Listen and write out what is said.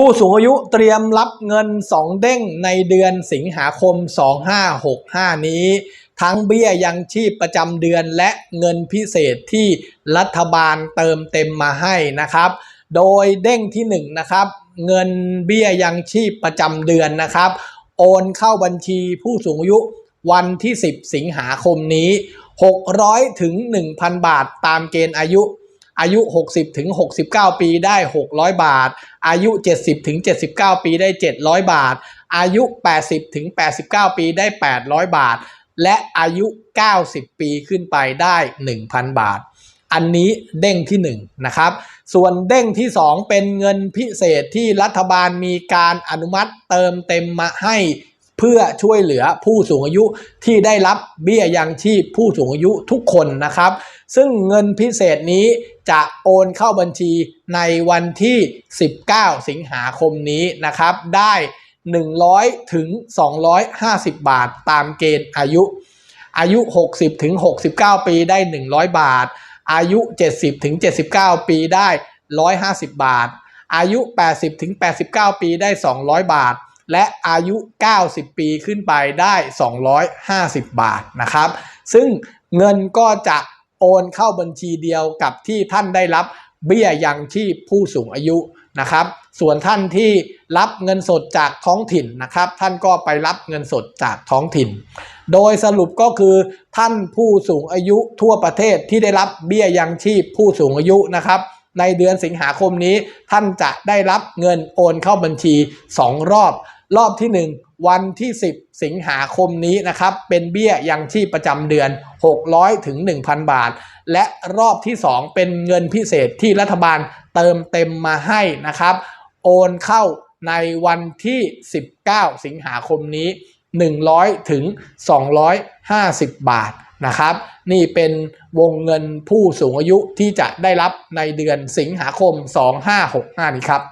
ผู้สูงอายุเตรียมรับเงิน 2 เด้งในเดือนสิงหาคม 2565 นี้ ทั้งเบี้ยยังชีพประจำเดือนและเงินพิเศษที่รัฐบาลเติมเต็มมาให้นะครับ โดยเด้งที่ 1 นะครับ เงินเบี้ยยังชีพประจำเดือนนะครับ โอนเข้าบัญชีผู้สูงอายุวันที่ 10 สิงหาคมนี้ 600 ถึง 1,000 บาทตามเกณฑ์อายุ อายุ 60ถึง69 ปีได้ 600 บาท อายุ 70ถึง79 ปีได้ 700 บาท อายุ 80ถึง89 ปีได้ 800 บาท และอายุ 90 ปีขึ้นไปได้ 1,000 บาท อันนี้เด้งที่ 1 นะครับ ส่วนเด้งที่ 2 เป็นเงินพิเศษที่รัฐบาลมีการอนุมัติเติมเต็มมาให้ เพื่อช่วยเหลือผู้สูงอายุที่ได้รับเบี้ยยังชีพผู้สูงอายุทุกคนนะครับ ซึ่งเงินพิเศษนี้จะโอนเข้าบัญชีในวันที่ 19 สิงหาคมนี้นะครับ ได้ 100 ถึง 250 บาทตามเกณฑ์อายุ อายุ 60 ถึง 69 ปีได้ 100 บาท อายุ 70 ถึง 79 ปีได้ 150 บาท อายุ 80 ถึง 89 ปีได้ 200 บาท และอายุ 90 ปีขึ้นไปได้ 250 บาทนะครับ ซึ่งเงินก็จะโอนเข้าบัญชีเดียวกับที่ท่านได้รับเบี้ยยังชีพผู้สูงอายุนะครับ ส่วนท่านที่รับเงินสดจากท้องถิ่นนะครับ ท่านก็ไปรับเงินสดจากท้องถิ่น โดยสรุปก็คือท่านผู้สูงอายุทั่วประเทศที่ได้รับเบี้ยยังชีพผู้สูงอายุนะครับในเดือนสิงหาคมนี้ท่านจะได้รับเงินโอนเข้าบัญชี 2 รอบ รอบที่ 1 วันที่ 10 สิงหาคมนี้นะครับ เป็นเบี้ยยังชีพประจำเดือน 600 ถึง 1,000 บาท และรอบที่ 2 เป็นเงินพิเศษที่รัฐบาลเติมเต็มมาให้นะครับ โอนเข้าในวันที่ 19 สิงหาคมนี้ 100 ถึง 250 บาทนะครับ นี่เป็นวงเงินผู้สูงอายุที่จะได้รับในเดือนสิงหาคม 2565 นี้ครับ